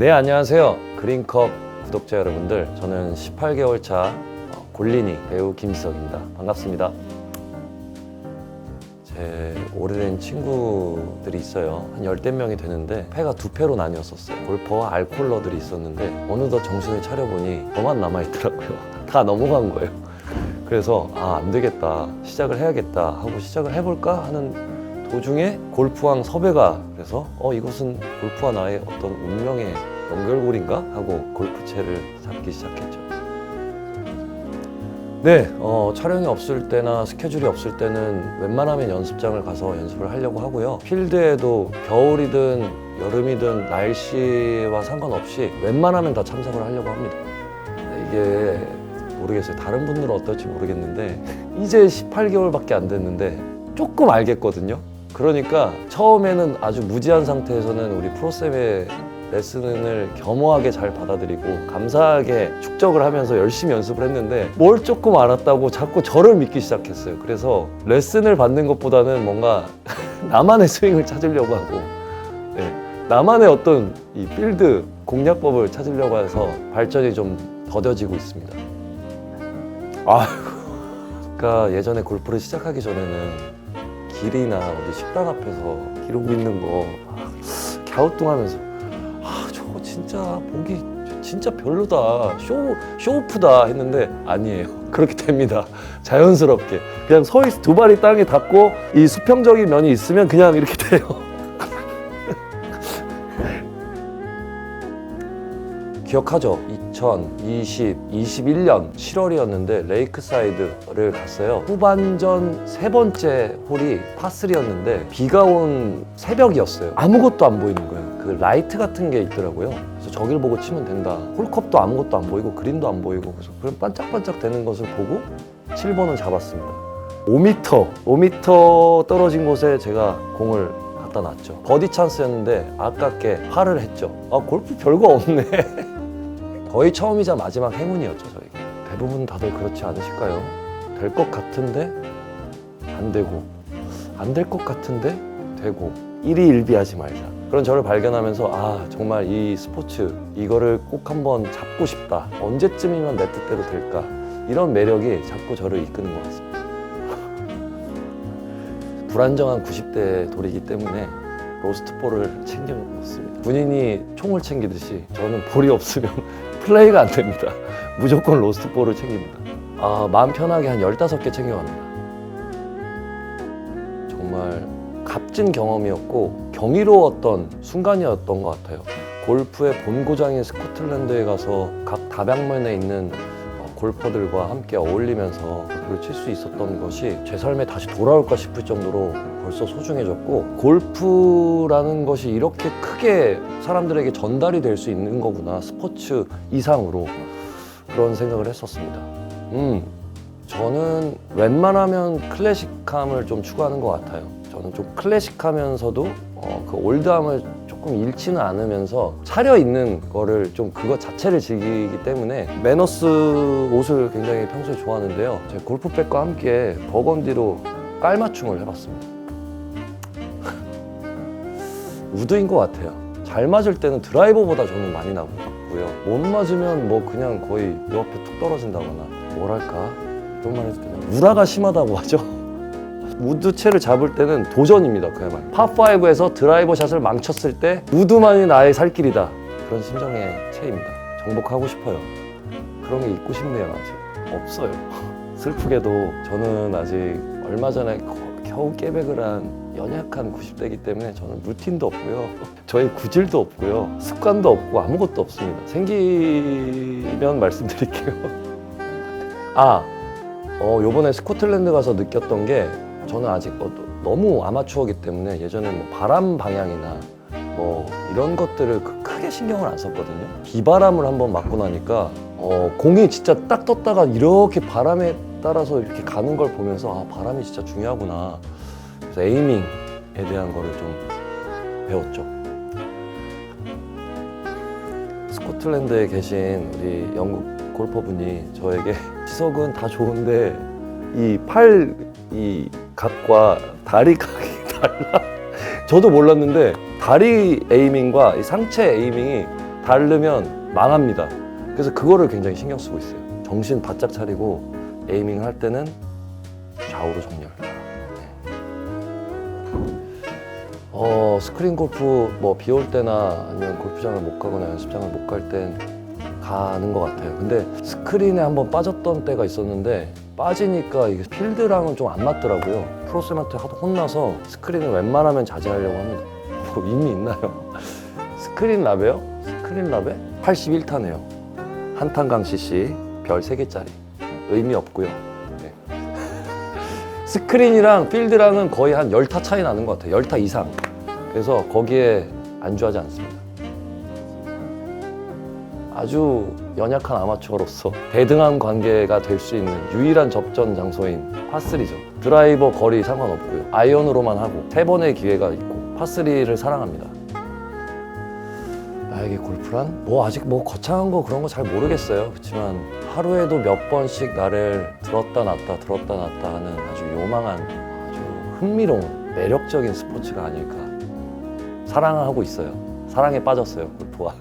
네, 안녕하세요. 그린컵 구독자 여러분들. 저는 18개월 차 어, 골린이 배우 김지석입니다. 반갑습니다. 제 오래된 친구들이 있어요. 한 열댓 명이 되는데 패가 두 패로 나뉘었었어요. 골퍼와 알콜러들이 있었는데 어느덧 정신을 차려보니 저만 남아있더라고요. 다 넘어간 거예요. 그래서 아, 안 되겠다. 시작을 해야겠다 하고 시작을 해볼까 하는 도중에 골프왕 섭외가 그래서 어 이곳은 골프와 나의 어떤 운명의 연결고리인가 하고 골프채를 잡기 시작했죠. 네, 어, 촬영이 없을 때나 스케줄이 없을 때는 웬만하면 연습장을 가서 연습을 하려고 하고요. 필드에도 겨울이든 여름이든 날씨와 상관없이 웬만하면 다 참석을 하려고 합니다. 이게 모르겠어요. 다른 분들은 어떨지 모르겠는데 이제 18개월밖에 안 됐는데 조금 알겠거든요. 그러니까 처음에는 아주 무지한 상태에서는 우리 프로쌤의 레슨을 겸허하게 잘 받아들이고 감사하게 축적을 하면서 열심히 연습을 했는데 뭘 조금 알았다고 자꾸 저를 믿기 시작했어요. 그래서 레슨을 받는 것보다는 뭔가 나만의 스윙을 찾으려고 하고 네, 나만의 어떤 이 필드 공략법을 찾으려고 해서 발전이 좀 더뎌지고 있습니다. 아이고. 그러니까 예전에 골프를 시작하기 전에는 길이나 어디 식당 앞에서 기르고 있는 거 막 갸우뚱하면서 아 저거 진짜 보기 진짜 별로다. 쇼 쇼오프다 했는데 아니에요. 그렇게 됩니다. 자연스럽게. 그냥 서 있, 두 발이 땅에 닿고 이 수평적인 면이 있으면 그냥 이렇게 돼요 기억하죠? 2020, 21년 7월이었는데 레이크사이드를 갔어요. 후반전 세 번째 홀이 파3였는데 비가 온 새벽이었어요. 아무것도 안 보이는 거예요. 그 라이트 같은 게 있더라고요. 그래서 저길 보고 치면 된다. 홀컵도 아무것도 안 보이고 그린도 안 보이고 그래서 그런 반짝반짝 되는 것을 보고 7번을 잡았습니다. 5m, 5m 떨어진 곳에 제가 공을 갖다 놨죠. 버디 찬스였는데 아깝게 파를 했죠. 아 골프 별거 없네. 거의 처음이자 마지막 행운이었죠 저에게. 대부분 다들 그렇지 않으실까요? 될 것 같은데 안 되고 안 될 것 같은데 되고 일희일비하지 말자. 그런 저를 발견하면서 아 정말 이 스포츠 이거를 꼭 한번 잡고 싶다. 언제쯤이면 내 뜻대로 될까? 이런 매력이 자꾸 저를 이끄는 것 같습니다. 불안정한 90대 돌이기 때문에 로스트볼을 챙겨 놓습니다. 본인이 총을 챙기듯이 저는 볼이 없으면 플레이가 안 됩니다. 무조건 로스트볼을 챙깁니다. 아, 마음 편하게 한 15개 챙겨갑니다. 정말 값진 경험이었고 경이로웠던 순간이었던 것 같아요. 골프의 본고장인 스코틀랜드에 가서 각 다방면에 있는 어, 골퍼들과 함께 어울리면서 골프를 칠 수 있었던 것이 제 삶에 다시 돌아올까 싶을 정도로 벌써 소중해졌고 골프라는 것이 이렇게 크게 사람들에게 전달이 될 수 있는 거구나 스포츠 이상으로 그런 생각을 했었습니다. 음, 저는 웬만하면 클래식함을 좀 추구하는 것 같아요. 저는 좀 클래식하면서도 어, 그 올드함을 조금 잃지는 않으면서 차려 입는 거를 좀 그거 자체를 즐기기 때문에 매너스 옷을 굉장히 평소에 좋아하는데요. 제 골프백과 함께 버건디로 깔맞춤을 해봤습니다. 우드인 것 같아요. 잘 맞을 때는 드라이버보다 저는 많이 나고요. 못 맞으면 뭐 그냥 거의 요 앞에 툭 떨어진다거나 뭐랄까 말 해도 되나 우라가 심하다고 하죠. 우드채를 잡을 때는 도전입니다 그야말로. 파5에서 드라이버 샷을 망쳤을 때 우드만이 나의 살 길이다. 그런 심정의 채입니다. 정복하고 싶어요. 그런 게 있고 싶네요 아직. 없어요. 슬프게도 저는 아직 얼마 전에 거- 겨우 깨백을 한 연약한 90대이기 때문에 저는 루틴도 없고요. 저의 구질도 없고요. 습관도 없고 아무것도 없습니다. 생기면 말씀드릴게요. 아 어, 요번에 스코틀랜드 가서 느꼈던 게 저는 아직 뭐 너무 아마추어기 때문에 예전에 뭐 바람 방향이나 뭐 이런 것들을 그- 크게 신경을 안 썼거든요. 비바람을 한번 맞고 나니까 어, 공이 진짜 딱 떴다가 이렇게 바람에 따라서 이렇게 가는 걸 보면서 아, 바람이 진짜 중요하구나. 그래서 에이밍에 대한 거를 좀 배웠죠. 스코틀랜드에 계신 우리 영국 골퍼분이 저에게 지석은 다 좋은데 이팔이 각과 다리 각이 달라. 저도 몰랐는데 다리 에이밍과 이 상체 에이밍이 다르면 망합니다. 그래서 그거를 굉장히 신경 쓰고 있어요. 정신 바짝 차리고 에이밍 할 때는 좌우로 정렬. 네. 어 스크린 골프 뭐 비 올 때나 아니면 골프장을 못 가거나 연습장을 못 갈 땐 가는 것 같아요. 근데 스크린에 한번 빠졌던 때가 있었는데 빠지니까 이게 필드랑은 좀 안 맞더라고요. 프로쌤한테 하도 혼나서 스크린을 웬만하면 자제하려고 합니다. 뭐 의미 있나요? 스크린 랍에요? 스크린 랍에 81타네요. 한탄강 CC 별 3개짜리 의미 없고요. 네. 스크린이랑 필드랑은 거의 한 10타 차이 나는 것 같아요. 10타 이상. 그래서 거기에 안주하지 않습니다. 아주 연약한 아마추어로서 대등한 관계가 될 수 있는 유일한 접전 장소인 파3죠. 드라이버 거리 상관없고요. 아이언으로만 하고 세 번의 기회가 있고 파3를 사랑합니다. 나에게 골프란? 뭐 아직 뭐 거창한 거 그런 거 잘 모르겠어요. 그렇지만 하루에도 몇 번씩 나를 들었다 놨다 들었다 놨다 하는 아주 요망한 아주 흥미로운 매력적인 스포츠가 아닐까. 사랑하고 있어요. 사랑에 빠졌어요 골프와.